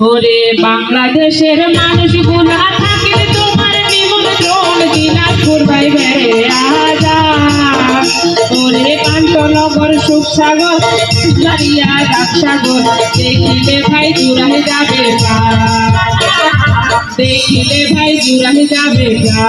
ওরে বাংলাদেশের মানুষগুলা থাকলে তোমার নিমন্ত্রণ দিনাজপুর বাইবে ওরে কান্তনগর সুখসাগর দাঁড়িয়া রাগসাগর দেখিলে ভাই জুড়াই যাবে দেখিলে ভাই জুড়াই যাবে গা।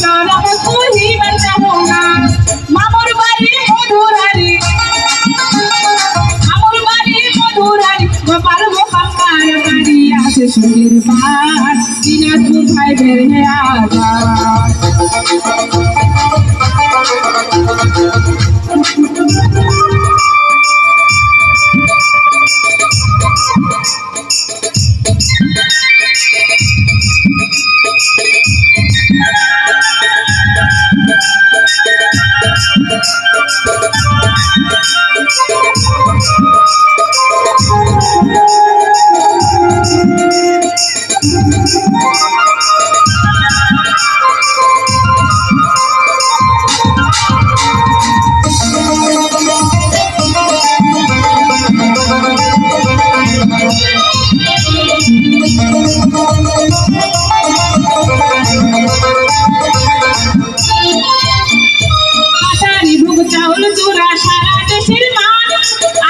সরব কহিবার চাহনা। মামুর বাড়ি মধুরারি আমার বাড়ি মধুরারি গোপাল গোপাল বাড়ি আছে ভাই বের Thank you. দেশের মান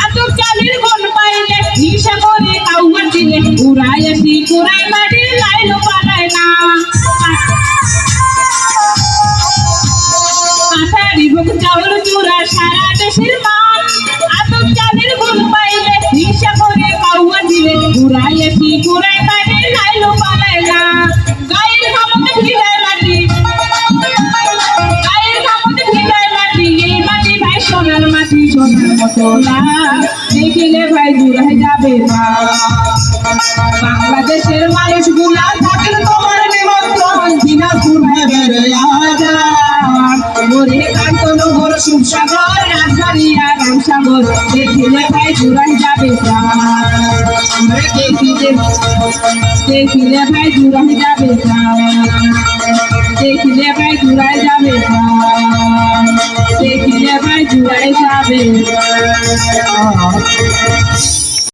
আতপ চালের গন পাইলে হিসা করে কাউয়া দিলে উড়াই আসি কুড়াই মাটির লাইলো পালায় না। সারা দেশের মান আতপ চালের পাইলে নিশা মতো দেখিলে ভাই দূরে যাবে না বাংলাদেশের মানুষগুলা থাকলে তোমার নিমন্ত্রণ, দিনাজপুর ভেবে ওরে কান্তনগর সুখসাগর রাজবাড়িয়া রামসাগর, দেখিলে ভাই দূরে যাবে প্রাণ দেখিলে দেখিলে ভাই দূরে যাবে দূরে যাবে দেখিলে ভাই দূরে যাবে প্রাণ